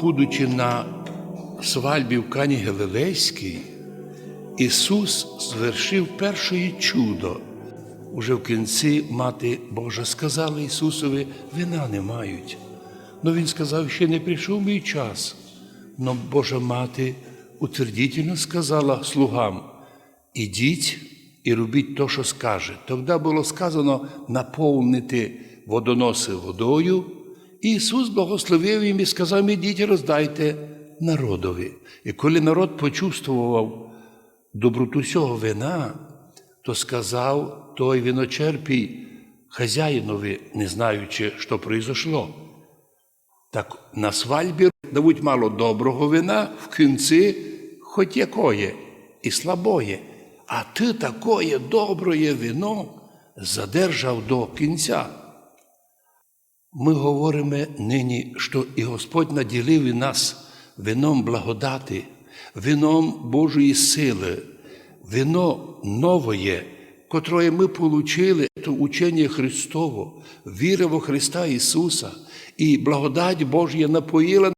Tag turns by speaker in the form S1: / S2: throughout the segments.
S1: будучи на свальбі в Кані Галилейській, Ісус звершив перше чудо. Уже в кінці мати Божа сказала Ісусові, вина не мають. Но Він сказав, ще не прийшов мій час. Но Божа мати утвердительно сказала слугам: ідіть і робіть то, що скаже. Тоді було сказано наповнити водоноси водою. Ісус благословив їм і сказав, ідіть роздайте народові. І коли народ почувствував доброту цього вина, то сказав той виночерпій хазяїнові, не знаючи, що произошло. Так на свальбі дають мало доброго вина, в кінці хоч якоє і слабоє. А ти такое доброє вино задержав до кінця. Ми говоримо нині, що і Господь наділив і нас вином благодати, вином Божої сили, вино новоє, котре ми получили, то учення Христово, віра во Христа Ісуса, і благодать Божія напоїла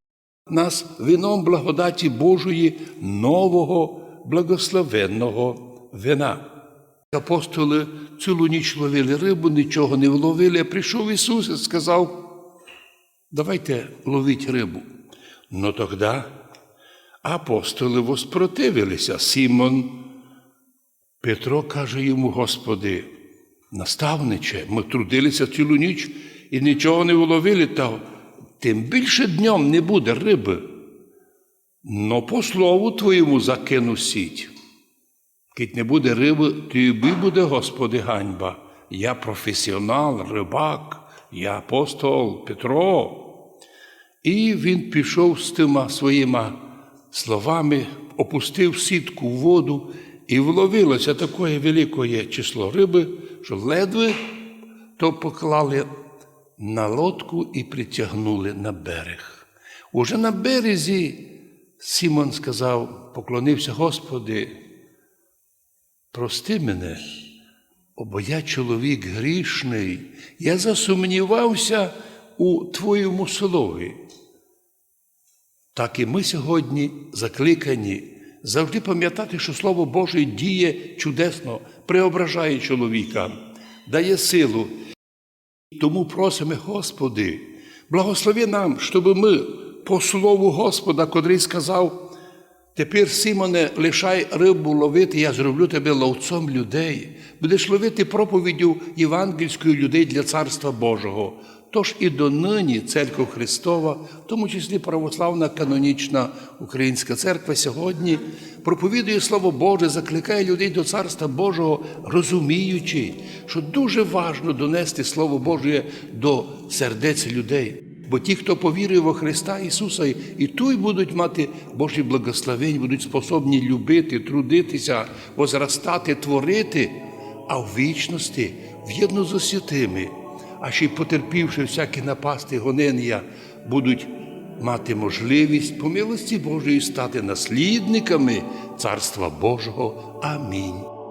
S1: нас вином благодаті Божої нового благословенного вина. Апостоли цілу ніч ловили рибу, нічого не вловили, а прийшов Ісус і сказав, давайте ловіть рибу. Ну тоді апостоли воспротивилися. Сімон Петро каже йому, Господи, наставниче, ми трудилися цілу ніч і нічого не вловили, та тим більше днем не буде риби. Но по слову Твоєму закину сіть. Кить не буде риби, тобі буде, Господи, ганьба. Я професіонал, рибак, я апостол Петро. І він пішов з тима своїми словами, опустив сітку в воду, і вловилося таке велике число риби, що ледве то поклали на лодку і притягнули на берег. Уже на березі Сімон сказав, поклонився Господи, прости мене, бо я чоловік грішний, я засумнівався у Твоєму слові. Так і ми сьогодні закликані завжди пам'ятати, що Слово Боже діє чудесно, преображає чоловіка, дає силу. Тому просимо, Господи, благослови нам, щоб ми по слову Господа, котрий сказав, Тепер, Симоне, лишай рибу ловити, я зроблю тебе ловцом людей. Будеш ловити проповіддю євангельської людей для Царства Божого. Тож і донині Церква Христова, в тому числі православна канонічна Українська церква, сьогодні проповідує Слово Боже, закликає людей до Царства Божого, розуміючи, що дуже важливо донести Слово Боже до сердець людей. Бо ті, хто повірує во Христа Ісуса, і той будуть мати Божі благословень, будуть способні любити, трудитися, возростати, творити, а в вічності в'єдно з освятими, а ще й потерпівши всякі напасти, гонення, будуть мати можливість по милості Божої стати наслідниками Царства Божого. Амінь.